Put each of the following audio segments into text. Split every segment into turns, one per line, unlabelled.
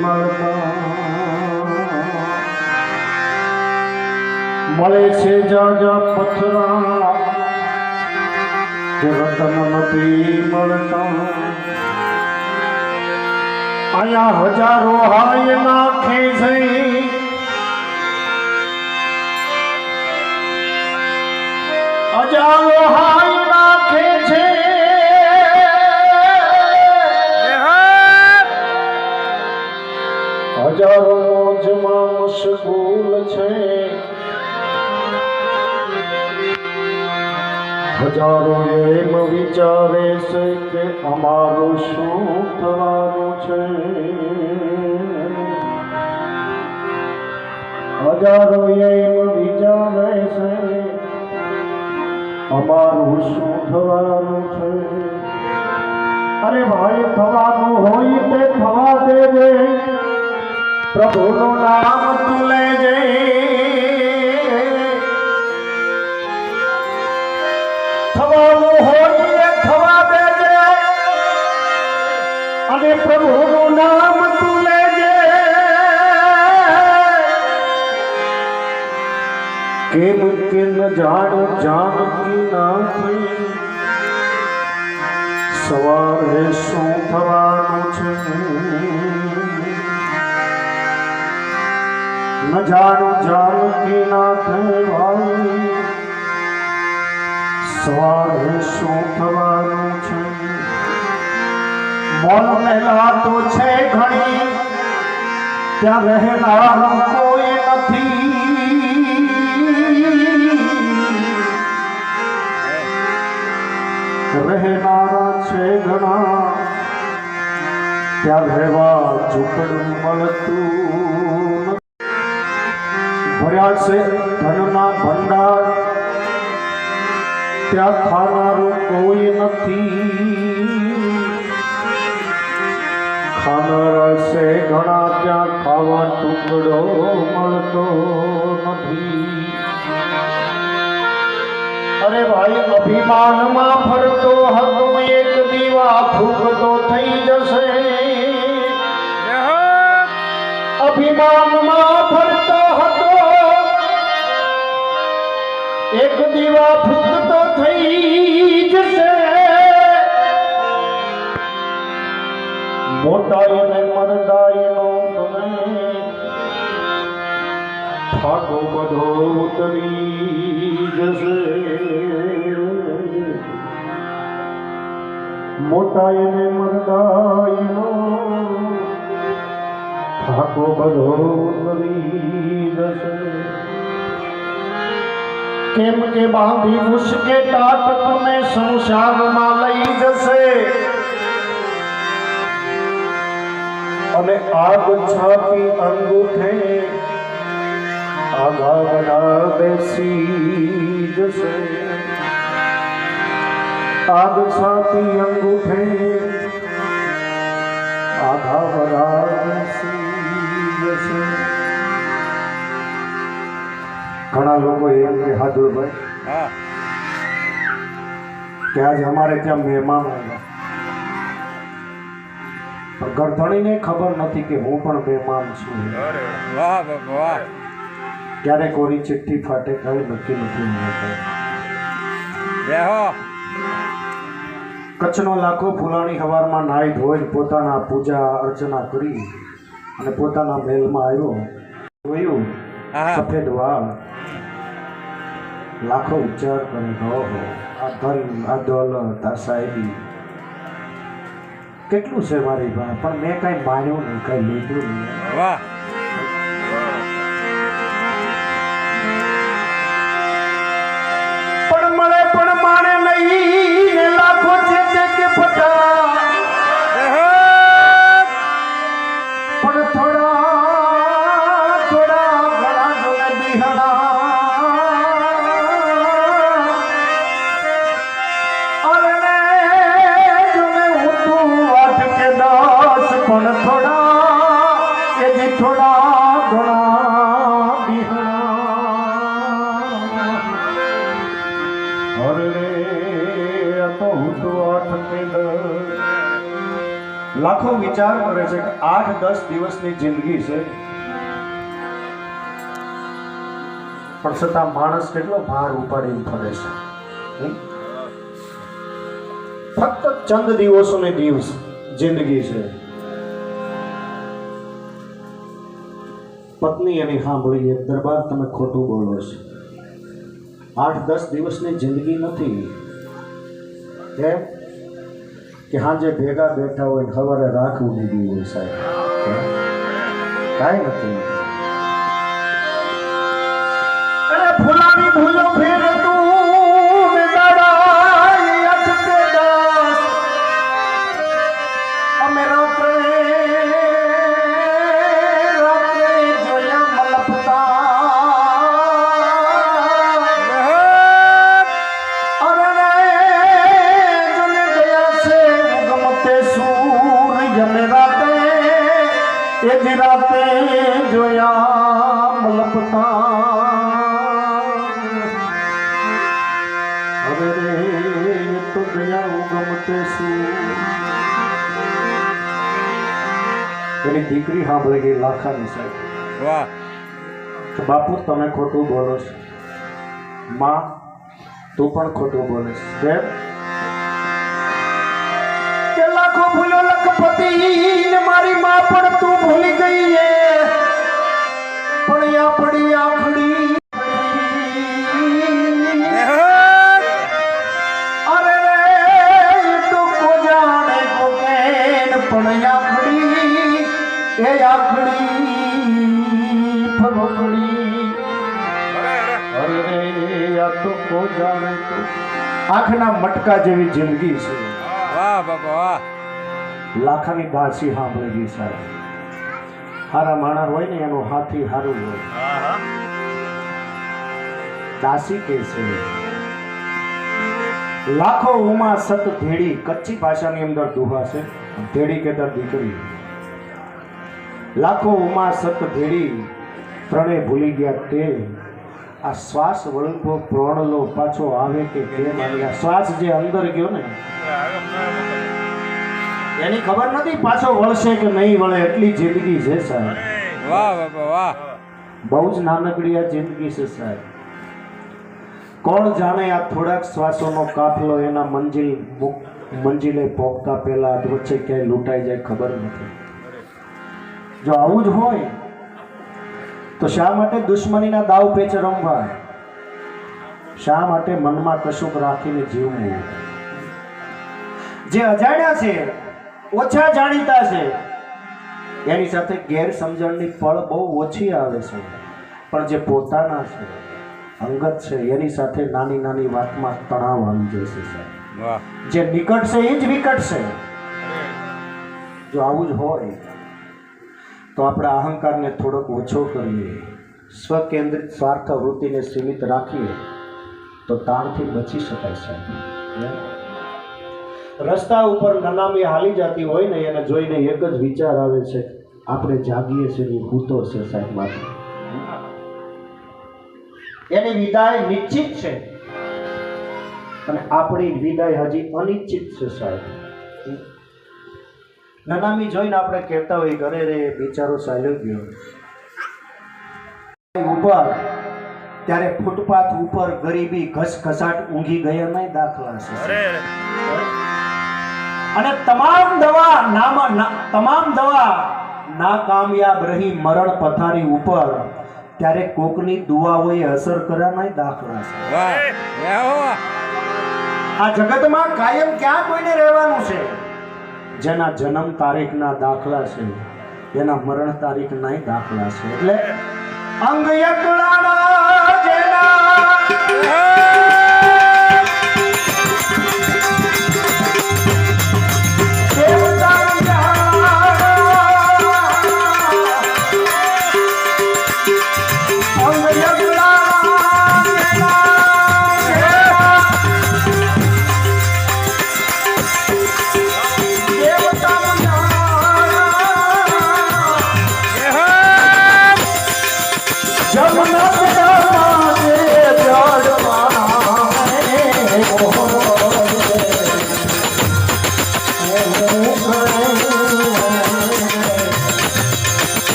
મળતા મળે છે જાજા પથરા રતન નથી મળતા. અહીંયા હજારો હાય નાખે છે. હજારો હાય મશગુલ છે. હજારો એમ વિચારે છે કે અમારું શું થવાનું છે. હજારો એમ વિચારે છે અમારું શું થવાનું છે. અરે ભાઈ, થવાનું હોય તે થવા દેજે પ્રભુનું નામ તું લેજે. થવાનું હોય થવા દેજે. અને પ્રભુનું નામ તું લેજે. કેમ કે ન જાણું જાનકી થઈ સવારે શું થવાનું છે? ન જાણું જાનકી નાથ ભાઈ સવારે શું થવાનું છે? મોલ પહેલા તો છે ઘણી, ત્યાં રહેનારું કોઈ નથી. રહેનારા છે ઘણા, ત્યાં રહેવા ઝૂંપડું મળતું ત્યાં ખાનારું કોઈ નથી. ખાનાર છે ઘણા ત્યાં ખાવા ટુકડો મળતો નથી. અરે ભાઈ અભિમાનમાં ફરતો હતો એક દીવા ફૂકતો થઈ જશે. અભિમાનમાં એક દીવા ફૂંકતો થઈ જશે. મોટાઈ અને મરદાઈનો તમે થાકો બધો ઉતરી જશે. મોટાઈ અને મરદાઈનો થાકો બધો ઉતરી જશે. કેમ કે બાંધી મુશ્કે ટાટ તમે સંસારમાં લઈ જશે? અને આગ છાપી અંગૂઠે બધા બેસી જશે. આગ છાપી અંગૂઠે બધા બેસી જશે. ઘણા લોકો એમ કે
હા
કે આજે અમારે ત્યાં મહેમાન આવ્યા. ગરધણીને ખબર નથી કે હું પણ મહેમાન છું. ક્યારે કોરી ચિઠ્ઠી ફાટે કઈ નક્કી નથી કચ્છનો લાખો ફૂલાણી હવારમાં નાહી ધોઈ પોતાના પૂજા અર્ચના કરી અને પોતાના મહેલમાં આવ્યો. જોયું સફેદ વાળ. લાખો ઉચ્ચાર કરે હો. આ ધન આ દોલત આ સાહેબી કેટલું છે મારી પણ મેં કાંઈ માન્યું નહીં, કાંઈ લીધું નહીં.
વાહ.
વિચાર કરે છે આઠ દસ દિવસની જિંદગી છે. પણ છતાં માણસ કેટલો ભાર ઉપાડીને ફરે છે. ફક્ત ચંદ દિવસોને દિવસ જિંદગી છે. પત્ની એની સાંભળી એક દરબાર તમે ખોટું બોલો છો. આઠ દસ દિવસની જિંદગી નથી. કેમ? કે સાંજે ભેગા બેઠા હોય ને સવારે રાખવું દીધું હોય સાહેબ? કાંઈ નથી અરે ગયા એની દીકરી સાંભળી ગઈ લાખાની સાહેબ.
વાહ.
બાપુ તમે ખોટું બોલો છો. માં તું પણ ખોટું બોલે છે. આંખના મટકા જેવી જિંદગી છે.
વાહ બાપા વાહ.
લાખાની દાસી સાંભળી ગઈ સાહેબ. હારા માણા હોય ને એનો હાથી હારું હોય. દાસી કે છે લાખો ઉમા સત ધેડી કચ્છી ભાષાની અંદર દુહા છે. ધેડી કેતા દીકરી. લાખો ઉમા સત ધેડી ત્રણે ભૂલી ગયા તે આ શ્વાસ વળગો પ્રોણલો પાછો આવે કે કેમ આવી? આ શ્વાસ જે અંદર ગયો ને એની ખબર નથી પાછો વળશે કે નહીં વળે એટલી જિંદગી છે સાહેબ.
વાહ વાહ વાહ
બહુ જ નાનકડી આ જિંદગી છે સાહેબ. કોણ જાણે આ થોડાક શ્વાસોનો કાફલો એના મંજિલ મંજિલે પહોંચતા પહેલા વચ્ચે ક્યાંય લૂંટાઈ જાય ખબર નથી. જો આવું જ હોય તો શા માટે દુશ્મનીના દાવ પેચ રમવા? શા માટે મનમાં કશુંક રાખીને જીવવું? જે અજાણ્યા છે ઓછા જાણીતા છે એની સાથે ગેરસમજણની પળ બહુ ઓછી આવે છે. પણ જે પોતાના છે અંગત છે એની સાથે નાની નાની વાતમાં તણાવ આવી જશે સાહેબ. જે નિકટ છે એ જ વિકટ છે. જો આવું જ હોય તો આપણે અહંકારને થોડોક ઓછો કરીએ. સ્વકેન્દ્રિત સ્વાર્થ વૃત્તિને સીમિત રાખીએ, તો તાણથી બચી શકાય છે. રસ્તા ઉપર નનામી હાલી જતી હોય ને, એને જોઈને એક જ વિચાર આવે છે, આપણે જાગીએ છીએ ભૂતો છે સાહેબમાંથી. એની વિદાય નિશ્ચિત છે. અને આપણી વિદાય હજી અનિશ્ચિત છે સાહેબ. નનામી જોઈને આપણે કહેતા હોય ઘરે રે બિચારો ચાલ્યો ગયો. ઉપર ત્યારે ફૂટપાથ ઉપર ગરીબી ઘસઘસાટ ઊંઘી ગયા નહીં દાખલા છે. અને તમામ દવા નામાં તમામ દવા નાકામયાબ રહી મરણ પથારી ઉપર ત્યારે કોકની દુઆઓએ અસર કર્યા નહીં દાખલા છે. આ જગતમાં કાયમ ક્યાં કોઈને રહેવાનું છે? જેના જન્મ તારીખના દાખલા છે એના મરણ તારીખના દાખલા છે. એટલે અંગ એકલાના જેના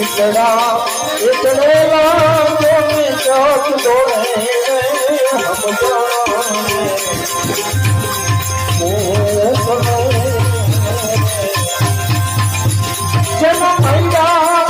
ઈતડા
ઈતડે વાંગો મે
ચોક દોડે હમ જાણે મોર સમય જન મૈયા